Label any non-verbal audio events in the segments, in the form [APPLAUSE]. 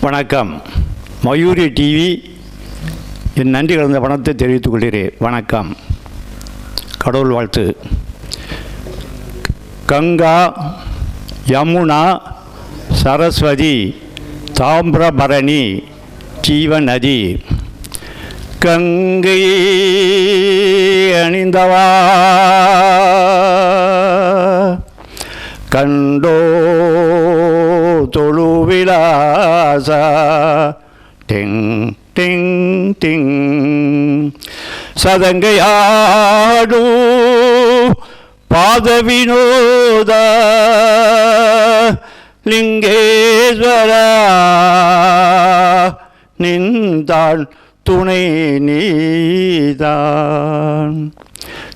வணக்கம். மயூரி டிவி என் நன்றி கலந்த பணத்தை தெரிவித்துக் கொள்கிறேன். வணக்கம். கடவுள் வாழ்த்து. கங்கா யமுனா சரஸ்வதி தாமிரபரணி ஜீவநதி. கங்கை அணிந்தவா? கண்டோ தொழுவிலாச டிங் டிங் டிங். சதங்கையாடு பாதவினோத லிங்கேஸ்வர. நின்றாள் துணை நீதான்.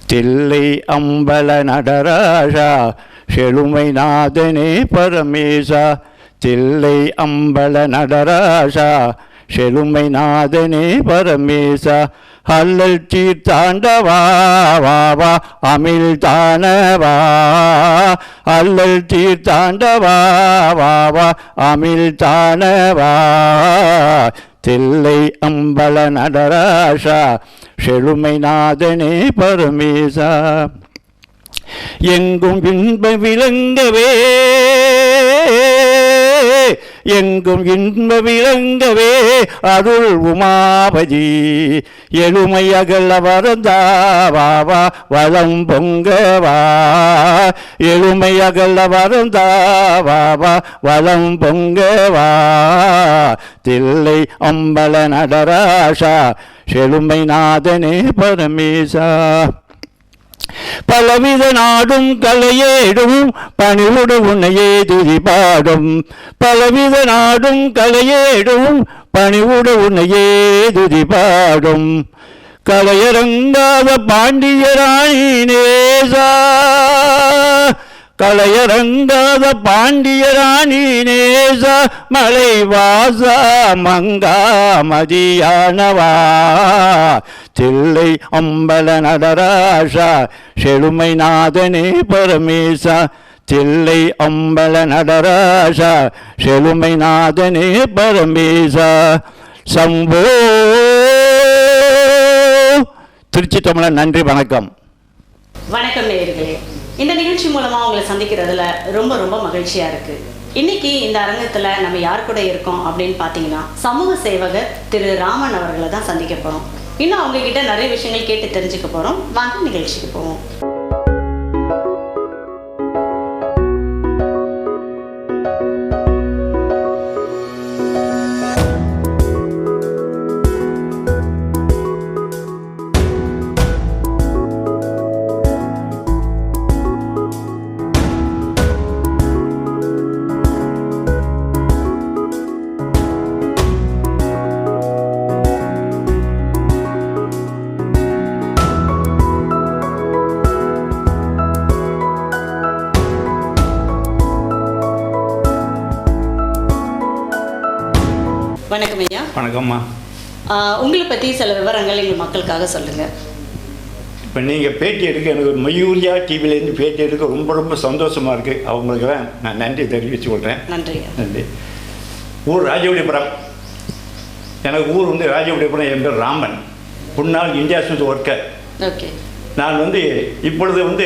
தில்லை அம்பல நடராஜா செழுமை நாதனே பரமேசா. தில்லை அம்பல நடராஜா செழுமை நாதனே பரமேசா அல்லல் தீர்த்தாண்டவா வா அமில் தானவா. அல்லல் தீர்த்தாண்டவா வா அமில் தானவா. தில்லை அம்பல நடராசா செழுமை நாதனே பரமேசா. எங்கும் இன்ப விளங்கவே எங்கும் இன்ப விளங்கவே அருள் உமாபதி. எழுமை அகல வரந்தாவா வளம் பொங்கவா. எழுமை அகல வரந்தாவா வளம் பொங்கவா. தில்லை அம்பல நடராசா செழுமை நாதனே பரமேசா. பலவித நாடும் கலையேடும் பணிவுடு உன்னையே துதி பாடும் பலவித நாடும் கலையேடும் பணிவுடு உன்னையே துதி பாடும் கலையரங்காத பாண்டியராணி நேசா கலையரங்காத பாண்டியராணி நேச மலைவாசா மங்கா மதியானவா தில்லை அம்பல நடராசா செழுமை நாதனே பரமேசா. தில்லை அம்பல நடராசா செழுமை நாதனே பரமேசா. சம்போ! திருச்சி தமிழன் நன்றி வணக்கம். வணக்கம் நேயர்களே. இந்த நிகழ்ச்சி மூலமா உங்களை சந்திக்கிறதுல ரொம்ப ரொம்ப மகிழ்ச்சியா இருக்கு. இன்னைக்கு இந்த அரங்கத்துல நம்ம யார் கூட இருக்கோம் அப்படின்னு பாத்தீங்கன்னா சமூக சேவகர் திரு ராமன் அவர்களை தான் சந்திக்க போறோம். இன்னும் அவங்க கிட்ட நிறைய விஷயங்கள் கேட்டு தெரிஞ்சுக்க போறோம். வாங்க நிகழ்ச்சிக்கு போவோம். வணக்கம்மா. உங்களை பத்தி சில விவரங்கள் எங்கள் மக்களுக்காக சொல்லுங்க. இப்போ நீங்கள் பேட்டி எடுக்க எனக்கு மயூரியா டிவிலேருந்து பேட்டி எடுக்க ரொம்ப ரொம்ப சந்தோஷமாக இருக்குது அவங்களுக்கு தான் நான் நன்றி தெரிவித்து கொள்கிறேன் நன்றி நன்றி. ஊர் ராஜவடிபுரம். எனக்கு ஊர் வந்து ராஜவடிபுரம் என் பேர் ராமன். முன்னாள் இந்தியா சுத்து ஒர்க்கர் ஓகே. நான் வந்து இப்பொழுது வந்து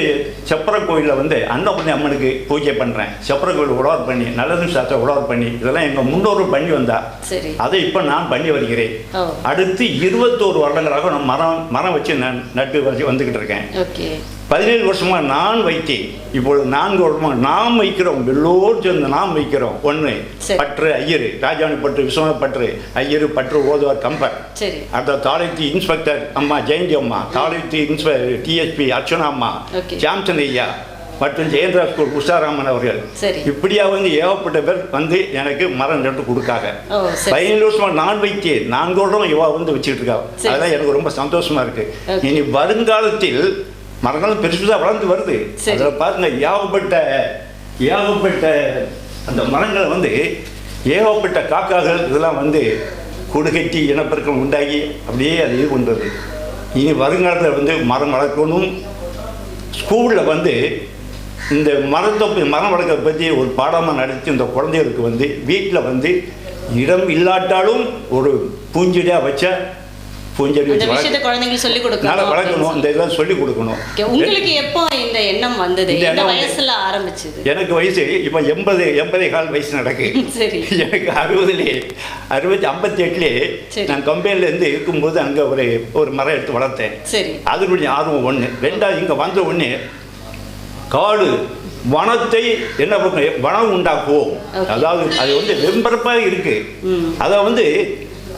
செப்பர கோயிலில் வந்து அன்னபூர்ணி அம்மனுக்கு பூஜை பண்ணுறேன் செப்பர கோயில் உழவர் பண்ணி நல்லது சாஸ்திர உழவர் பண்ணி இதெல்லாம் எங்கள் முன்னோர்கள் பண்ணி வந்தா அதை இப்போ நான் பண்ணி வருகிறேன். அடுத்து இருபத்தோரு வருடங்களாக நான் மரம் மரம் வச்சு நான் நட்டு வச்சு வந்துக்கிட்டு இருக்கேன். ஓகே. பதினேழு வருஷமாக நான் வைத்தேன். இப்பொழுது நான்கு வருஷமாக நாம் வைக்கிறோம். எல்லோரும் சேர்ந்து நாம் வைக்கிறோம். ஒன்று. பற்று ஐயர். ராஜாணி பற்று விஸ்வநாத் பற்று ஐயர் பற்று ஓதுவார் கம்பர். அடுத்த தாளைத்தி இன்ஸ்பெக்டர் அம்மா ஜெயந்தி அம்மா தாளைத்தி இன்ஸ்பெ டிஎஸ்பி அர்ச்சனா அம்மா. ஜாம்சன் ஐயா மற்றும் ஜெயந்திரா ஸ்கூல் உஷாராமன் அவர்கள். இப்படியா வந்து ஏகப்பட்ட பேர் வந்து எனக்கு மரம் நட்டு கொடுக்காங்க பதினேழு வருஷமா நான் வைத்தேன். நான்கு வருடம் இவா வந்து வச்சுட்டு இருக்கா. அதெல்லாம் எனக்கு ரொம்ப சந்தோஷமா இருக்கு. இனி வருங்காலத்தில் மரங்களும் பெருசுதான் வளர்ந்து வருது. அதில் பாருங்க ஏகப்பட்ட ஏகப்பட்ட அந்த மரங்களை வந்து ஏகப்பட்ட காக்காகள் இதெல்லாம் வந்து கூடு கட்டி இனப்பெருக்கம் உண்டாகி அப்படியே அது இது பண்ணுறது இனி வருங்காலத்தில் வந்து மரம் வளர்க்கணும். ஸ்கூலில் வந்து இந்த மரத்தை மரம் வளர்க்கறத பற்றி ஒரு பாடமாக நடத்தி இந்த குழந்தைகளுக்கு வந்து வீட்டில் வந்து இடம் இல்லாட்டாலும் ஒரு பூஞ்செடியாக வச்சா பூஞ்செடி அந்த விஷயத்தை குழந்தைங்களுக்கு சொல்லி கொடுக்கணும். வளர்க்கணும் இந்த இதெல்லாம் சொல்லி கொடுக்கணும். உங்களுக்கு எப்போ இந்த எண்ணம் வந்தது? இந்த இந்த எண்ணம் வந்து- வயசுல ஆரம்பிச்சது? எனக்கு வயசு இப்போ எண்பது எண்பதே கால் வயசு நடக்கு. [LAUGHS] சரி. எனக்கு அறுபதுலே அறுபத்தி ஐம்பத்தி எட்டுலேயே. நான் கம்பெனிலேருந்து இருக்கும்போது அங்கே ஒரு ஒரு மரம் எடுத்து வளர்த்தேன். சரி. அதனுடைய ஆர்வம் ஒன்று ரெண்டாவது இங்கே வந்த உடனே காடு வனத்தை என்ன பண்ணும் வனம் உண்டாக்குவோம். அதாவது அது வந்து வெம்பரப்பாக இருக்கு. ம். அதை வந்து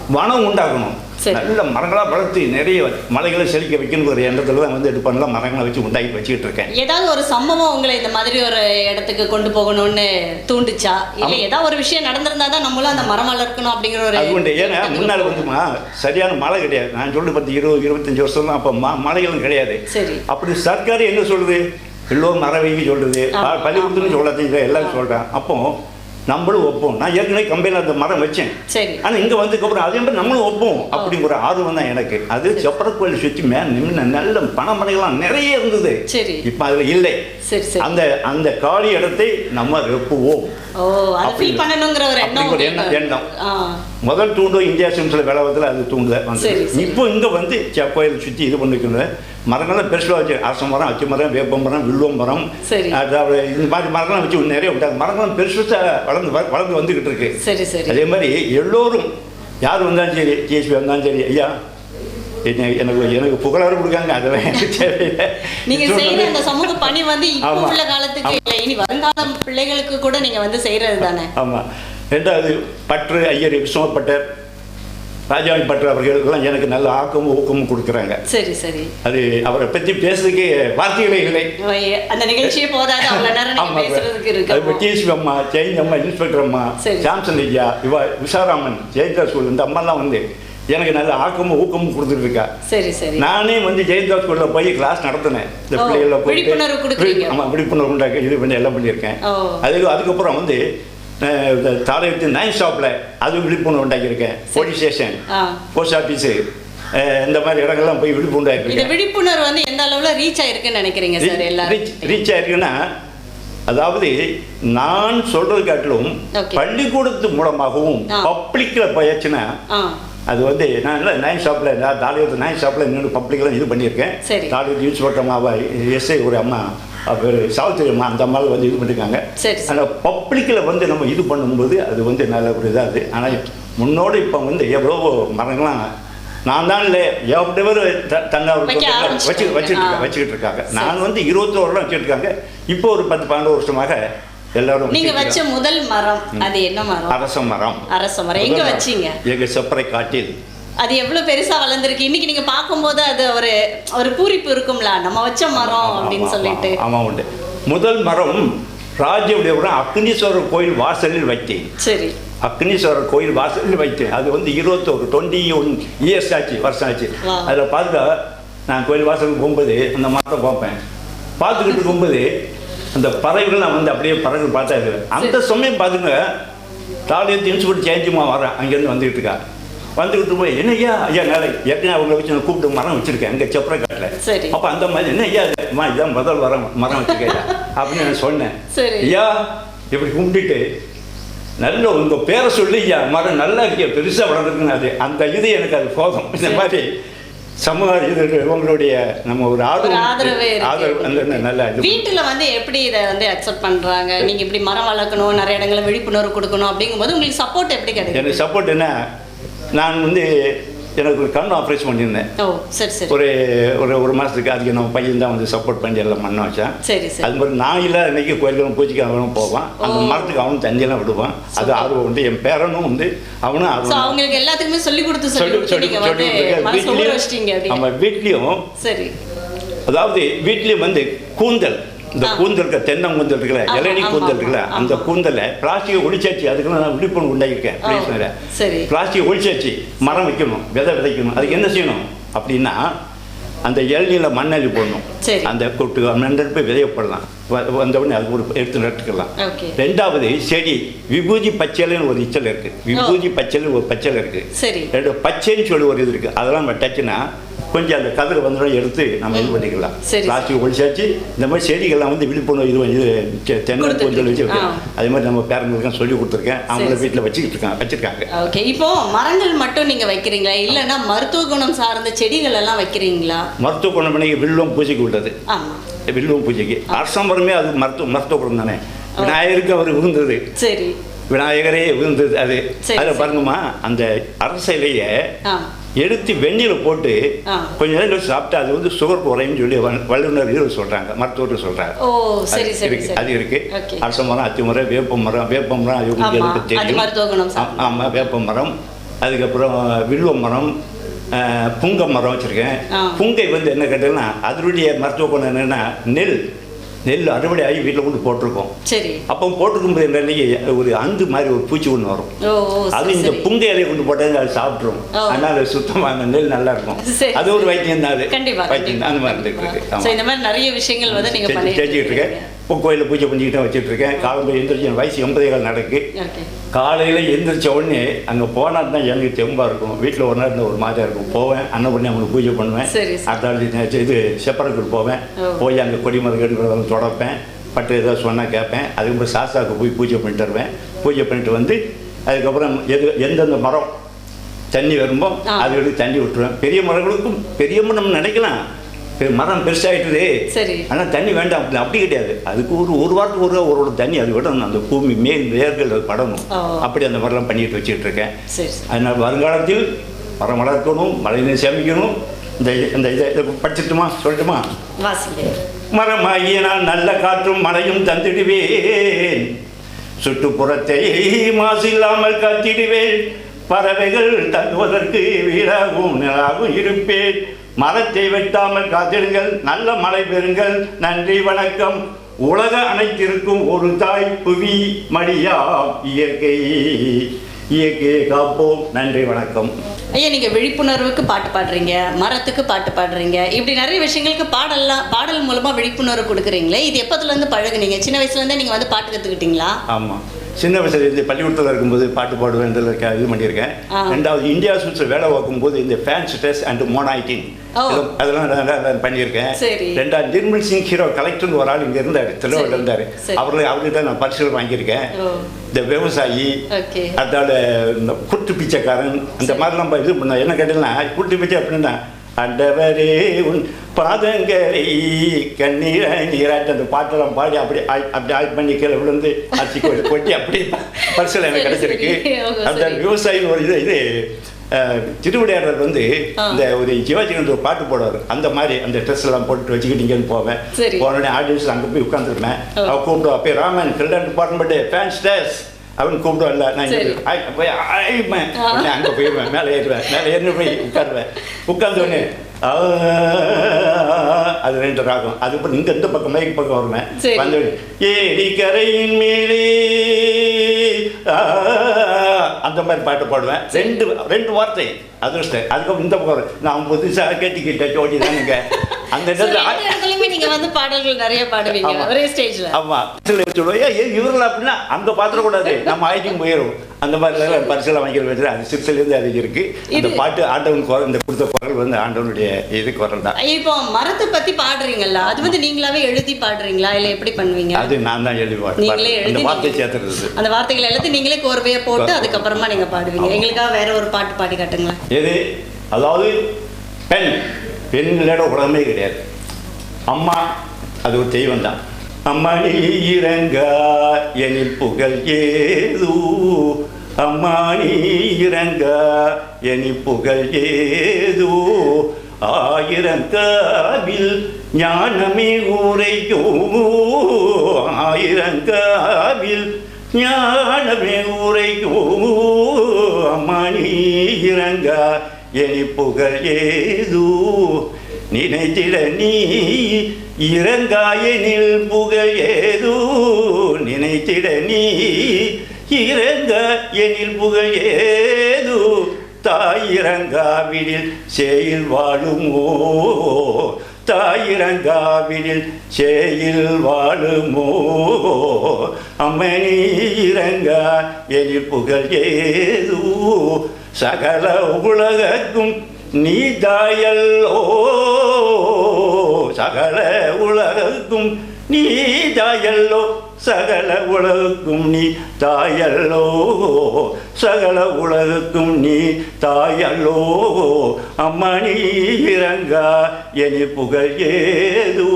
வனம் உண்டாக்கணும். நல்ல மரங்களாக வளர்த்து நிறைய மலைகளை செழிக்க வைக்கணும் ஒரு எண்ணத்தில் தான் வந்து பண்ணலாம் மரங்களை வச்சு உண்டாக்கி வச்சுக்கிட்டு இருக்கேன். ஏதாவது ஒரு சம்பவம் உங்களை இந்த மாதிரி ஒரு இடத்துக்கு கொண்டு போகணும்னு தூண்டுச்சா? இல்ல ஏதாவது ஒரு விஷயம் நடந்திருந்தா தான் நம்மளும் அந்த மரம் வளர்க்கணும் அப்படிங்கிற ஒரு அது உண்டு. ஏன்னா முன்னால். வந்துமா சரியான மழை கிடையாது. நான் சொல்லி பத்து இருபது இருபத்தஞ்சு வருஷம் தான். அப்போ ம மழைகளும் கிடையாது. சரி. அப்படி சர்க்கார் என்ன சொல்லுது? எல்லோரும் மரம் வைங்க சொல்லுது பள்ளிக்கூடத்துன்னு சொல்லாதீங்க எல்லாரும் சொல்கிறேன் அப்போ நம்மளும் ஒப்போம். நான் ஏற்கனவே கம்பெனியில் அந்த மரம் வச்சேன். சரி. ஆனால் இங்கே வந்ததுக்கப்புறம் அதே மாதிரி நம்மளும் ஒப்போம். அப்படிங்கிற ஆர்வம் தான் எனக்கு. அது செப்பர கோயில் சுற்றி மே நின்று நல்ல பணமனைகள்லாம் நிறைய இருந்தது. சரி. இப்போ அதில் இல்லை. சரி சரி. அந்த அந்த காலி இடத்தை நம்ம ரெப்புவோம் ஓ அது அப்படி- ஃபீல் பண்ணணுங்கிற ஒரு எண்ணம். எண்ணம், முதல் தூண்டும் இந்தியா சிம்ஸில் விளவத்தில் அது தூண்டுதல் சரி, வந்து. இப்போ இங்கே வந்து கோயில் சுற்றி இது பண்ணிக்கணும் மரங்கள்லாம் பெருசாக வச்சு அரச மரம் அச்சு மரம் வேப்ப மரம் வில்வம் மரம். அதாவது இந்த மாதிரி மரங்கள்லாம் வச்சு நிறைய விட்டாங்க. மரங்கள்லாம் பெருசாக வளர்ந்து வளர்ந்து வந்துக்கிட்டு இருக்கு. சரி சரி. அதே மாதிரி எல்லோரும் யார் வந்தாலும் சரி ஜிஎஸ்பி வந்தாலும் சரி ஐயா எனக்கு எனக்கு புகழாரம் கொடுக்காங்க அதெல்லாம் எனக்கு தேவையில்லை. நீங்க செய்யற அந்த சமூக பணி வந்து இப்போ ஆமா. உள்ள காலத்துக்கு இல்ல. இனி வருங்கால பிள்ளைகளுக்கு கூட நீங்க வந்து செய்யறது தானே? ஆமாம் ரெண்டாவது பற்று ஐயர் விஸ்வப்பட்டர் ராஜாவி பற்று அவர்கள் எல்லாம் எனக்கு நல்ல ஆக்கமும் ஊக்கமும் கொடுக்குறாங்க. சரி சரி. அது அவரை பற்றி பேசுறதுக்கு வார்த்தைகளே இல்லை. அந்த நிகழ்ச்சியே போதாது. அது டிஎஸ்பி அம்மா ஜெயின் அம்மா இன்ஸ்பெக்டர் அம்மா. சாம்சன் ஐயா இவ விசாராமன் ஜெயந்தா ஸ்கூல் இந்த அம்மாலாம் வந்து எனக்கு நல்ல ஆக்கமும் ஊக்கமும் கொடுத்துட்டு இருக்கா. சரி சரி. நானே வந்து ஜெயந்தா ஸ்கூல்ல போய் கிளாஸ் நடத்தினேன். இந்த பிள்ளைகளை விழிப்புணர்வு கொடுக்குறீங்க. ஆமா விழிப்புணர்வு உண்டாக்க இது பண்ணி எல்லாம் பண்ணியிருக்கேன். அதுக்கு அதுக்கப்புறம் வந்து தாலையத்து நைன் ஷாப்பில் அது விழிப்புணர்வு உண்டாக்கியிருக்கேன் போலீஸ் ஸ்டேஷன் போஸ்ட் ஆஃபீஸு இந்த மாதிரி இடங்கள்லாம் போய் விழிப்புணர்வு இந்த விழிப்புணர்வு வந்து எந்த அளவுல ரீச் ஆயிருக்குன்னு நினைக்கிறீங்க சார் எல்லாரும்? ரீச் ஆயிருக்குன்னா அதாவது நான் சொல்றது காட்டிலும். பள்ளிக்கூடத்து மூலமாகவும் ஆ. பப்ளிக்கில் போயாச்சுன்னா அது வந்து நான் இல்லை நைன் ஷாப்பில் நான் தாலியத்து நைன் ஷாப்பில் இன்னொரு பப்ளிக்கெலாம் இது பண்ணியிருக்கேன். தாலியத்து யூஸ் பண்ணுற அம்மாவை எஸ்ஐ ஒரு அம்மா பேர் சாவித்திரி அம்மா அந்த அம்மாவில் வந்து இது பண்ணியிருக்காங்க. அந்த பப்ளிக்கில் வந்து நம்ம இது பண்ணும்போது அது வந்து நல்ல ஒரு இதாகுது ஆனால் முன்னோடு இப்போ வந்து எவ்வளோ மரங்கள்லாம் நான் தான் இல்லை எவ்வளோ பேர் த- தன்னார்வ வைக்க தொண்டர்கள் வச்சு. வச்சுட்டு ஆ. வச்சுக்கிட்டு இருக்காங்க. நான் வந்து இருபத்தோரு வச்சுட்டு இருக்காங்க இப்போ ஒரு பத்து பன்னெண்டு வருஷமாக எல்லாரும் நீங்க வச்ச. முதல் மரம் அது என்ன மரம்? அரச மரம். அரச மரம். எங்க வச்சீங்க? எங்க செப்பரை காட்டில் அது எவ்வளவு பெருசா வளர்ந்துருக்கு? இன்னைக்கு நீங்க பார்க்கும்போது அது ஒரு ஒரு பூரிப்பு இருக்கும்ல. நம்ம வச்ச மரம் அப்படின்னு சொல்லிட்டு. ஆமா உண்டு. முதல் மரம் ராஜ்யவுடைய அக்னீஸ்வரர் கோயில் வாசலில் வைத்தேன். சரி. அக்னீஸ்வரர் கோயில் வாசலில் வைத்தேன். அது வந்து இருபத்தோரு டுவெண்ட்டி ஒன் இயர்ஸ் ஆச்சு வருஷம் ஆச்சு. அதில் பார்த்தா நான் கோயில் வாசலுக்கு போகும்போது அந்த மரத்தை பார்ப்பேன். பார்த்துக்கிட்டு இருக்கும்போது அந்த பறவைகள் நான் வந்து அப்படியே பறவைகள் பார்த்தா இருக்கிறேன் அந்த சமயம் பார்த்துங்க தாலியத்து இன்ஸ்டியூட் சேஞ்சுமா வரேன் அங்கேருந்து வந்துகிட்டு இருக்கா. வந்துக்கிட்டு போய் என்ன ஐயா ஐயா மேலே ஏற்கனவே அவங்கள வச்சு நான் கூப்பிட்டு மரம் வச்சிருக்கேன் அங்கே செப்பரை காட்டில். அப்போ அந்த மாதிரி என்ன ஐயா? அம்மா இதான் முதல் வரம் மரம் வச்சிருக்கேன். அப்படின்னு நான் சொன்னேன். ஐயா இப்படி கும்பிட்டுட்டு நல்ல உங்க பேரை சொல்லி ஐயா மரம் நல்லா இருக்கிய பெருசா வளர்ந்துருக்குன்னு அது அந்த இது எனக்கு அது போதும். இந்த மாதிரி சமூக இது உங்களுடைய நம்ம ஒரு ஆதரவு ஆதரவு அந்த நல்ல இது. வீட்டுல வந்து எப்படி இதை வந்து அக்செப்ட் பண்றாங்க? நீங்க இப்படி மரம் வளர்க்கணும் நிறைய இடங்களில் விழிப்புணர்வு கொடுக்கணும் அப்படிங்கும்போது உங்களுக்கு சப்போர்ட் எப்படி கிடைக்கும் எனக்கு சப்போர்ட் என்ன? நான் வந்து எனக்கு ஒரு கண் ஆப்ரேஷன் பண்ணியிருந்தேன். ஒரு ஒரு ஒரு மாதத்துக்கு அதுக்கு நம்ம பையன் தான் வந்து சப்போர்ட் பண்ணி எல்லாம் பண்ண வச்சேன். சரி சரி. அது மாதிரி நான் இல்லாத அன்னைக்கு கோயிலுக்கு பூஜைக்கு அவனும் போவான். அந்த. மரத்துக்கு அவனும் தண்ணியெல்லாம் விடுவான். அது ஆர்வம் உண்டு. என் பேரனும் வந்து அவனும் ஆர்வம் அவங்களுக்கு எல்லாத்துக்குமே சொல்லி கொடுத்து சொல்லி சொல்லி சொல்லி நம்ம வீட்லயும் சரி. அதாவது வீட்லயும் வந்து கூந்தல் இந்த. கூந்தல் இருக்க தென்னங்கூந்தல் இருக்குல்ல ஆமா, இளநீ கூந்தல் இருக்குல்ல. அந்த கூந்தலை பிளாஸ்டிக்கை ஒளிச்சாச்சு அதுக்கு நான் விழிப்புணர்வு பிளேஸ்ல சரி. பிளாஸ்டிக் ஒழிச்சாச்சு. மரம் வைக்கணும். விதை விதைக்கணும். அதுக்கு என்ன செய்யணும்? அப்படின்னா அந்த இளநீல மண்ணள்ளி போடணும். அந்த கொட்டு மண்ணல் போய் விதைய போடலாம். வ- வந்த உடனே அது ஒரு எடுத்து நட்டுக்கலாம். ரெண்டாவது செடி. விபூதி பச்சைன்னு ஒரு இச்சல் இருக்கு. விபூதி பச்சைன்னு ஒரு பச்சை இருக்கு. ரெண்டு பச்சைன்னு சொல்லி ஒரு இது இருக்கு. அதெல்லாம் நம்ம டச்சுனா கொஞ்சம் அந்த கதிரை வந்துடும் எடுத்து நம்ம இது பண்ணிக்கலாம். பிளாஸ்டிக் ஒழிச்சாச்சு. இந்த மாதிரி செடிகள்லாம் வந்து விழிப்புணர்வு இது தென்னை கொஞ்சம் வச்சுருக்கேன். ஆ. அதே மாதிரி நம்ம பேரங்களுக்கும் சொல்லி கொடுத்துருக்கேன். அவங்கள. வீட்டில் வச்சுக்கிட்டு இருக்காங்க வச்சுருக்காங்க. ஓகே. இப்போ மரங்கள் மட்டும் நீங்க வைக்கிறீங்களா? இல்லைன்னா மருத்துவ குணம் சார்ந்த செடிகள் எல்லாம் வைக்கிறீங்களா? மருத்துவ குணம் பண்ணி வில்லும் பூஜைக்கு விட்டது. வில்லும் பூஜைக்கு. அரசம்பரமே அது மருத்துவ மருத்துவ குணம் தானே. விநாயகருக்கு அவர் விழுந்தது. சரி. விநாயகரே விழுந்தது அது. அதில். பாருங்கம்மா அந்த அரசிலையை எடுத்து வெந்நீர் போட்டு. கொஞ்ச நேரம் சாப்பிட்டா அது வந்து சுகர் குறையும்னு சொல்லி வல்- வல்லுநர் இது சொல்றாங்க மருத்துவர்கள் சொல்றாங்க. அது இருக்கு அரச மரம் அத்தி மரம் வேப்ப மரம் வேப்ப மரம் அது உங்களுக்கு தெரியும். மருத்துவ குணம் ஆ- சார்ந்தது. ஆமா வேப்ப மரம். அதுக்கப்புறம் வில்வ மரம் புங்க மரம் வச்சிருக்கேன். புங்கை வந்து என்ன கேட்டீங்கன்னா அதனுடைய மருத்துவ குணம் என்னன்னா நெல். நெல் அறுவடை ஆகி வீட்டில் கொண்டு போட்டிருக்கோம். சரி. அப்போ போட்டிருக்கும்போது என்ன ஒரு அந்து மாதிரி ஒரு பூச்சி ஒன்று வரும். அது இந்த புங்க இலையை கொண்டு போட்டால் அது சாப்பிட்ரும். அதனால சுத்தமாக அந்த நெல் நல்லா இருக்கும். அது ஒரு வைத்தியம் தான் அது. வைத்தியம் அந்த மாதிரி இந்த மாதிரி நிறைய விஷயங்கள் வந்து நீங்க செஞ்சு- பண்ணிட்டு செஞ்சுக்கிட்டு இருக்கேன். இப்போ கோயிலில் பூஜை பண்ணிக்கிட்டு வச்சுட்டு இருக்கேன். காலையில் எந்திரிச்சு வயசு எண்பதே கால் நடக்கு. ஓகே. காலையில் எந்திரிச்ச உடனே அங்கே போனால் தான் எனக்கு தெம்பாக இருக்கும். வீட்டில் ஒரு நேரம் ஒரு மாதிரியா இருக்கும். போவேன் அண்ணன் பண்ணி அவங்களுக்கு பூஜை பண்ணுவேன். அடுத்த இது செப்பரத்தில் போவேன். போய் அங்கே கொடிமரம் கெடுக்கிறதெல்லாம் தொடப்பேன். பட்டு ஏதாவது சொன்னால் கேட்பேன். அதுக்கப்புறம் சாஸ்தாவுக்கு போய் பூஜை பண்ணிட்டு வருவேன். பூஜை பண்ணிட்டு வந்து அதுக்கப்புறம் எது எந்தெந்த மரம் தண்ணி வரும்போ. அது எடுத்து தண்ணி விட்டுருவேன். பெரிய மரங்களுக்கும் பெரிய மரம் நினைக்கலாம். மரம் பெருசாகிட்டுது சரி. ஆனால் தண்ணி வேண்டாம். அப்படி கிடையாது. அதுக்கு ஒரு ஒரு வாரத்துக்கு ஒரு ஒரு தண்ணி அது விடணும். அந்த பூமி மேல் வேர்கள் அது படணும். அப்படி அந்த மாதிரிலாம் பண்ணிட்டு வச்சுட்டு இருக்கேன். அதனால் வருங்காலத்தில் மரம் வளர்க்கணும் மழைநீர் சேமிக்கணும். இந்த இந்த இதை படிச்சிட்டுமா சொல்லட்டுமா? மரமாகிய நான் நல்ல காற்றும் மழையும் தந்திடுவேன். சுற்றுப்புறத்தை மாசில்லாமல் காத்திடுவேன். பறவைகள் தங்குவதற்கு வீடாகவும் நிலாகவும் இருப்பேன். மரத்தை வெட்டாமல் காத்திடுங்கள் நல்ல மழை பெறுங்கள். நன்றி வணக்கம். உலக அனைத்திற்கும் ஒரு தாய் புவி மடியாம் இயற்கை. இயற்கையை காப்போம். நன்றி வணக்கம். ஐயா நீங்க விழிப்புணர்வுக்கு பாட்டு பாடுறீங்க மரத்துக்கு பாட்டு பாடுறீங்க. இப்படி நிறைய விஷயங்களுக்கு பாடல்லாம் பாடல் மூலமா விழிப்புணர்வு கொடுக்குறீங்களே இது எப்பத்துல இருந்து பழகுனீங்க? சின்ன வயசுல இருந்தே நீங்க வந்து பாட்டு கத்துக்கிட்டீங்களா? ஆமாம் சின்ன வயசுல இருந்து பள்ளிக்கூடத்தில் இருக்கும்போது பாட்டு பாடுவேன் இது பண்ணியிருக்கேன். ரெண்டாவது இந்தியா சுவிட்சில் வேலை பார்க்கும்போது இந்த ஃபேன் ஸ்ட்ரெஸ் அண்ட் மோனாய்டின். அதெல்லாம் பண்ணியிருக்கேன். ரெண்டாவது நிர்மல் சிங் ஹீரோ கலெக்டர்னு ஒரு ஆள் இங்கே இருந்தார் திருவாரூர் இருந்தார். சரி. அவரு அவர்கிட்ட நான் பரிசுகள் வாங்கியிருக்கேன். இந்த விவசாயி அதோட இந்த குட்டு பிச்சைக்காரன் அந்த மாதிரிலாம் இது பண்ண என்ன கேட்டீங்கன்னா குட்டு பிச்சை அப்படின்னா அண்டவரே உன் பாதங்களை கண்ணீர நீராட்டு அந்த பாட்டெல்லாம் பாடி அப்படி அப்படி ஆய் பண்ணி கீழே விழுந்து அரிசி கொட்டி கொட்டி அப்படி பரிசில் எனக்கு சரி, கிடைச்சிருக்கு அந்த. விவசாயின்னு ஒரு இது இது திருவிடையாளர் வந்து. இந்த ஒரு சிவாஜி ஒரு பாட்டு போடுவார் அந்த மாதிரி அந்த ட்ரெஸ் எல்லாம் போட்டு வச்சுக்கிட்டு இங்கேருந்து போவேன். போனோடனே ஆடியன்ஸ் அங்கே போய் உட்காந்துருப்பேன் ஓ. அவ கூப்பிடுவா அப்போ ராமன் கில்டன் டிபார்ட்மெண்ட் ஃபேன் ஸ்டேஸ் அவன் கூப்பிடுவான்ல நான் இங்க. போய், ஆ. உடனே அங்கே போயிடுவேன் மேலே ஏறுவேன் மேலே ஏறி போய் உட்காருவேன் உட்கார்ந்த உடனே ஆ, அது ரெண்டு ராகம் அதுக்கப்புறம் இங்கே இந்த பக்கம் மைக் பக்கம் வருவேன். வந்த ஏரி கரையின் மேலே அந்த மாதிரி பாட்டு பாடுவேன் ரெண்டு ரெண்டு வார்த்தை அதிர்ஷ்டம் அதுக்கப்புறம் இந்த பக்கம். நான் புதுசாக கேட்டுக்கிட்ட ஜோடி தானுங்க அந்த இடத்துல நீங்க வந்து பாடல்கள் நிறைய பாடுவீங்க. ஒரே ஸ்டேஜ்ல ஆமா. சில சொல்லுவோம் ஏன் இவர்கள் அப்படின்னா அங்க பாத்திரக்கூடாது நம்ம ஆயிட்டும் போயிடும் அந்த மாதிரி பரிசெல்லாம் வாங்கிற வச்சு அது சிறுசிலேருந்து அது இருக்கு. இது- பாட்டு ஆண்டவன் குரல் இந்த கொடுத்த குரல் வந்து ஆண்டவனுடைய இது குரல் தான். இப்போ மரத்தை பத்தி பாடுறீங்கல்ல அது வந்து நீங்களாவே எழுதி பாடுறீங்களா இல்ல எப்படி பண்ணுவீங்க? அது நான் தான் எழுதி பாடுறேன். அந்த வார்த்தை சேர்த்துறது. அந்த வார்த்தைகள் எல்லாத்தையும் நீங்களே கோர்வையா போட்டு. அதுக்கப்புறமா நீங்க பாடுவீங்க. எங்களுக்காக வேற ஒரு பாட்டு பாடி காட்டுங்களேன். எது? அதாவது பெண். பெண்களோட உலகமே கிடையாது. அம்மா அது ஒரு தெய்வம் தான் அம்மா நீ இறங்கா எனில் புகழ் ஏது? அம்மா நீ இறங்கா எனி புகழ் ஆயிரம் காவில் ஞானமே உரையோ ஆயிரம் காவில் ஞானமே உரையோ அம்மா நீ இறங்கா எனி புகழ் ஏது நினைத்திட நீ இறங்காயனில் புகழ் ஏது நினைத்திட நீ இறங்க எனில் புகழ் ஏது தாயிரங்காவிடில் சேயில் வாழுமோ? தாயிரங்காவிடில் சேயில் வாழுமோ? அம்மணி இறங்க எனில் புகழ் ஏது சகல உலகக்கும் நீ நீதாயல்லோ சகல உலகக்கும் நீ தாயல்லோ. சகல உலகுக்கும் நீ தாயல்லோ. சகல உலகுக்கும் நீ தாயல்லோ. அம்மா நீ இறங்கா எனி புகழ் ஏது.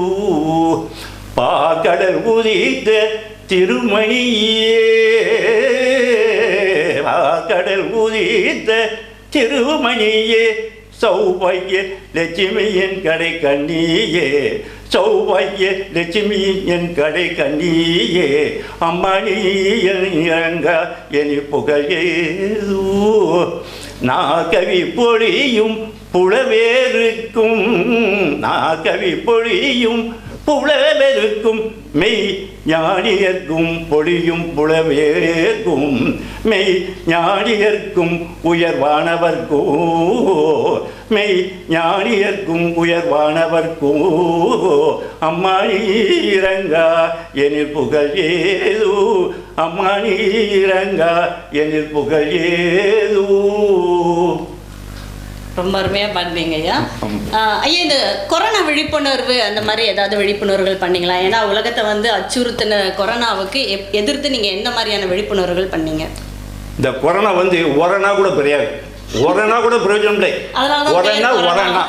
பாக்கடல் உதித்த திருமணியே பாக்கடல் உதித்த திருமணியே சௌபைய லட்சுமியின் கடை கண்ணியே சௌபைய லட்சுமியின் கடை கண்ணியே அம்மணி இறங்க எனி புகழேது நாகவி பொழியும் புலவேருக்கும் நாகவி பொழியும் புலவேருக்கும் மெய் ஞானியர்க்கும் பொழியும் புலவேர்க்கும் மெய் ஞானியர்க்கும் உயர்வானவர்க்கோ. மெய் ஞானியர்க்கும் உயர்வானவர்க்கோ. அம்மானீரங்கா எனில் புகழ் ஏது? அம்மானீரங்கா எனில் புகழ் ஏது? ரொம்ப அருமையா பாடுவீங்க ஐயா. ஐயா இந்த கொரோனா விழிப்புணர்வு அந்த மாதிரி ஏதாவது விழிப்புணர்வுகள் பண்ணீங்களா? ஏன்னா உலகத்தை வந்து அச்சுறுத்தின கொரோனாவுக்கு எப்- எதிர்த்து நீங்க என்ன மாதிரியான விழிப்புணர்வுகள் பண்ணீங்க? இந்த கொரோனா வந்து ஒரணா கூட கிடையாது ஒரணா கூட பிரயோஜனம் இல்லை. ஒரணா.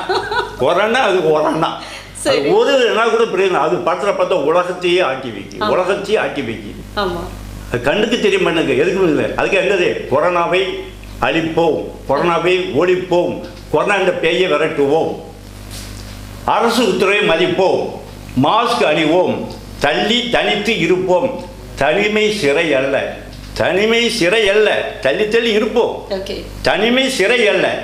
ஒரணா அது ஒரணா அது சரி. ஒரு என்ன கூட பிரயோஜனம் அது படத்தில் பார்த்தா உலகத்தையே ஆட்டி வைக்கும். ஆமா. உலகத்தையே ஆட்டி அது கண்ணுக்கு தெரியும் பண்ணுங்க எதுக்கும் இல்லை? அதுக்கு என்னது? கொரோனாவை அழிப்போம். கொரோனாவை ஒழிப்போம். கொரோனா என்ற பேயை விரட்டுவோம். அரசு உத்தரவை மதிப்போம். மாஸ்க் அணிவோம். தள்ளி தனித்து இருப்போம். தனிமை சிறை அல்ல. தனிமை சிறை அல்ல. தள்ளி தள்ளி இருப்போம். தனிமை சிறை அல்ல.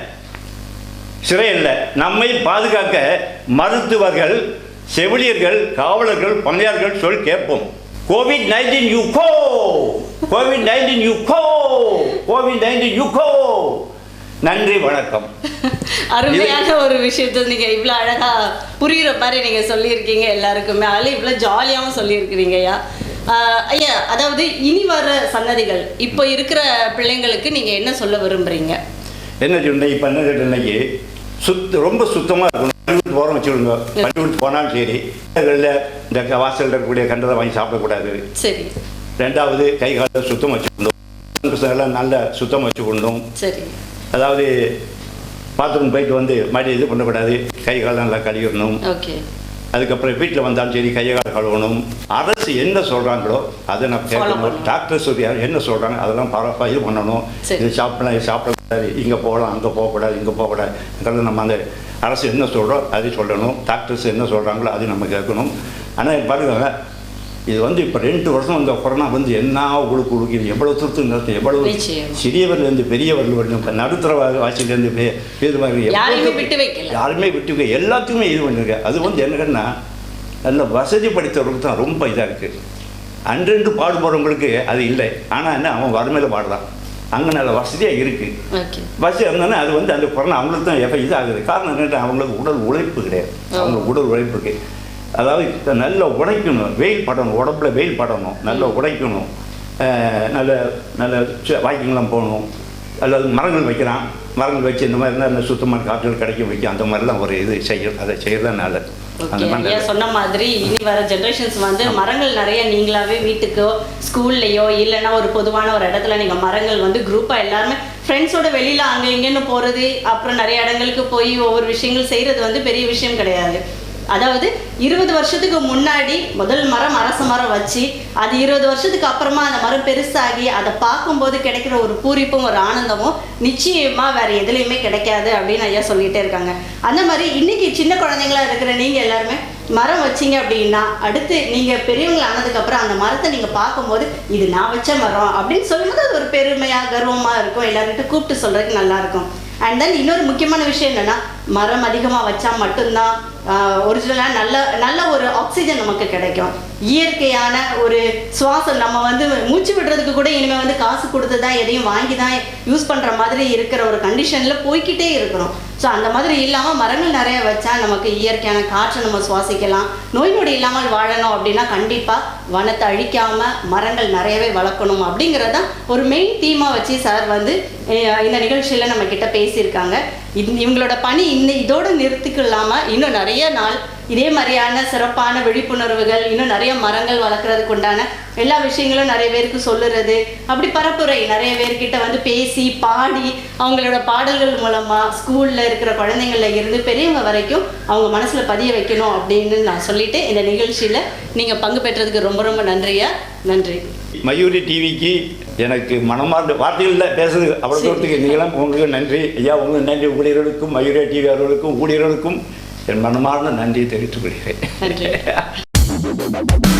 சிறை அல்ல. நம்மை பாதுகாக்க மருத்துவர்கள் செவிலியர்கள் காவலர்கள் பணியாளர்கள் சொல் கேட்போம். Covid nineteen you go Covid nineteen you go Covid nineteen you go நன்றி வணக்கம். [LAUGHS] அருமையான ஒரு விஷயத்த நீங்க இவ்வளவு அழகா புரியுற மாதிரி நீங்க சொல்லியிருக்கீங்க எல்லாருக்குமே. அதுல இவ்வளவு ஜாலியாவும் சொல்லியிருக்கிறீங்க ஐயா. ஐயா அதாவது இனி வர சன்னதிகள் இப்போ இருக்கிற பிள்ளைங்களுக்கு நீங்க என்ன சொல்ல விரும்புறீங்க? என்ன சொன்னேன் இப்போ என்ன இன்னைக்கு சுத்த ரொம்ப சுத்தமாக இருக்கணும். பள்ளிக்கூடத்து போகிறோம் வச்சுக்கோங்க. பள்ளிக்கூடத்து போனாலும் சரி இந்த வாசல்ல இருக்கக்கூடிய கண்டதை வாங்கி சாப்பிடக்கூடாது. சரி. ரெண்டாவது கை காலை சுத்தம் வச்சுக்கணும். எல்லாம் நல்ல சுத்தம் வச்சுக்கணும் சரி. அதாவது பாத்ரூம் போயிட்டு வந்து மறுபடியும் இது பண்ணக்கூடாது. கை காலை நல்லா கழுவிடணும். ஓகே. அதுக்கப்புறம் வீட்டில் வந்தாலும் சரி கையை கால் கழுவணும். அரசு என்ன சொல்கிறாங்களோ அதை நான் கேட்கணும். பண்ணணும். டாக்டர் சொல்லி என்ன சொல்கிறாங்க அதெல்லாம் பரப்பா இது பண்ணணும். இது சாப்பிடலாம் இது சாப்பிடக்கூடாது இங்கே போகலாம் அங்கே போகக்கூடாது இங்கே போகக்கூடாது. நம்ம அந்த அரசு என்ன சொல்கிறோம் அதை சொல்லணும். டாக்டர்ஸ் என்ன சொல்கிறாங்களோ அது நம்ம கேட்கணும். ஆனால் பாருங்க இது வந்து இப்போ ரெண்டு வருஷம் இந்த கொரோனா வந்து என்ன உங்களுக்கு கொடுக்குது? எவ்வளோ திருத்து நிறுத்தம் எவ்வளவு. சிறியவர்லேருந்து பெரியவர்கள் வரைக்கும் இப்போ நடுத்தர வா- வாசியிலேருந்து பெ- பெரியவர்கள் எவ்வளவு யாரையுமே திருத்து- விட்டு வைக்கல. யாருமே விட்டு வைக்க எல்லாத்துக்குமே இது பண்ணிருக்க. அது வந்து என்னன்னா நல்ல வசதி படித்தவர்களுக்கு தான் ரொம்ப இதாக இருக்குது அன்றென்று பாடுபடுறவங்களுக்கு அது இல்லை. ஆனால் என்ன அவன் வறுமையில் பாடுறான். அங்கே நல்ல வசதியாக இருக்குது வசதி இருந்தானே அது வந்து அந்த கொரோனா அவங்களுக்கு தான் எப்போ இதாகுது. காரணம் என்னன்னா அவங்களுக்கு உடல் உழைப்பு கிடையாது. அவங்களுக்கு உடல் உழைப்பு இருக்கு. அதாவது நல்ல உழைக்கணும் வெயில் படணும். உடம்புல வெயில் படணும். நல்ல உழைக்கணும் அஹ் நல்ல நல்ல வாக்கிங்லாம் போகணும். அல்லது மரங்கள் வைக்கிறான் மரங்கள் வச்சு இந்த மாதிரி இருந்தால் சுத்தமான காற்றுகள் கிடைக்க வைக்கும் அந்த மாதிரிலாம் ஒரு இது செய்யும் அதை செய்யறது நல்லது. ஐயா. சொன்ன மாதிரி இனி வர ஜென்ரேஷன்ஸ் வந்து மரங்கள் நிறைய நீங்களாவே வீட்டுக்கோ ஸ்கூல்லையோ இல்லைன்னா ஒரு பொதுவான ஒரு இடத்துல நீங்க மரங்கள் வந்து குரூப்பா எல்லாருமே ஃப்ரெண்ட்ஸோட வெளியில அங்க இங்கன்னு போறது அப்புறம் நிறைய இடங்களுக்கு போய் ஒவ்வொரு விஷயங்கள் செய்யறது வந்து பெரிய விஷயம் கிடையாது. அதாவது இருபது வருஷத்துக்கு முன்னாடி முதல் மரம் அரச மரம் வச்சு அது இருபது வருஷத்துக்கு அப்புறமா அந்த மரம் பெருசாகி அதை பார்க்கும்போது கிடைக்கிற ஒரு பூரிப்பும் ஒரு ஆனந்தமும் நிச்சயமா வேற எதுலையுமே கிடைக்காது அப்படின்னு ஐயா சொல்லிட்டே இருக்காங்க. அந்த மாதிரி இன்னைக்கு சின்ன குழந்தைங்களா இருக்கிற நீங்க எல்லாருமே மரம் வச்சீங்க அப்படின்னா அடுத்து நீங்க பெரியவங்களை ஆனதுக்கப்புறம் அந்த மரத்தை நீங்க பார்க்கும்போது இது நான் வச்ச மரம் அப்படின்னு சொல்லும்போது அது ஒரு பெருமையா கர்வமா இருக்கும். எல்லாருக்கிட்ட கூப்பிட்டு சொல்றதுக்கு நல்லா இருக்கும். அண்ட் தென் இன்னொரு முக்கியமான விஷயம் என்னன்னா மரம் அதிகமாக வச்சா மட்டும்தான் ஒரிஜினலாக நல்ல நல்ல ஒரு ஆக்சிஜன் நமக்கு கிடைக்கும். இயற்கையான ஒரு சுவாசம். நம்ம வந்து மூச்சு விடுறதுக்கு கூட இனிமேல் வந்து காசு கொடுத்து தான் எதையும் வாங்கி தான் யூஸ் பண்ணுற மாதிரி இருக்கிற ஒரு கண்டிஷனில் போய்கிட்டே இருக்கிறோம். ஸோ அந்த மாதிரி இல்லாமல் மரங்கள் நிறைய வச்சா நமக்கு இயற்கையான காற்றை நம்ம சுவாசிக்கலாம். நோய் நொடி இல்லாமல் வாழணும் அப்படின்னா கண்டிப்பாக வனத்தை அழிக்காமல் மரங்கள் நிறையவே வளர்க்கணும் அப்படிங்கிறதான் ஒரு மெயின் தீமாக வச்சு சார் வந்து இந்த நிகழ்ச்சியில் நம்ம கிட்ட பேசியிருக்காங்க. இவங்களோட பணி இன்னும் இதோடு நிறுத்திக்கலாமல் இன்னும் நிறைய நாள் இதே மாதிரியான சிறப்பான விழிப்புணர்வுகள் இன்னும் நிறைய மரங்கள் வளர்க்குறதுக்கு உண்டான எல்லா விஷயங்களும் நிறைய பேருக்கு சொல்லுறது. அப்படி பரப்புரை நிறைய பேர்கிட்ட வந்து பேசி பாடி அவங்களோட பாடல்கள் மூலமா ஸ்கூல்ல இருக்கிற குழந்தைங்கள்ல இருந்து பெரியவங்க வரைக்கும் அவங்க மனசுல பதிய வைக்கணும் அப்படின்னு நான் சொல்லிட்டு இந்த நிகழ்ச்சியில நீங்க பங்கு பெற்றதுக்கு ரொம்ப ரொம்ப நன்றியா? நன்றி. மயூரி டிவிக்கு எனக்கு மனமார்ந்த வார்த்தைகளில் பேசுறது அவ்வளோ தூரத்துக்கு நீங்களும் உங்களுக்கு நன்றி. ஐயா உங்களுக்கு நன்றி. ஊழியர்களுக்கும் மயூரி டிவி அவர்களுக்கும் ஊழியர்களுக்கும் என் மனமார்ந்த நன்றியை தெரிவித்துக் கொள்கிறேன். [LAUGHS]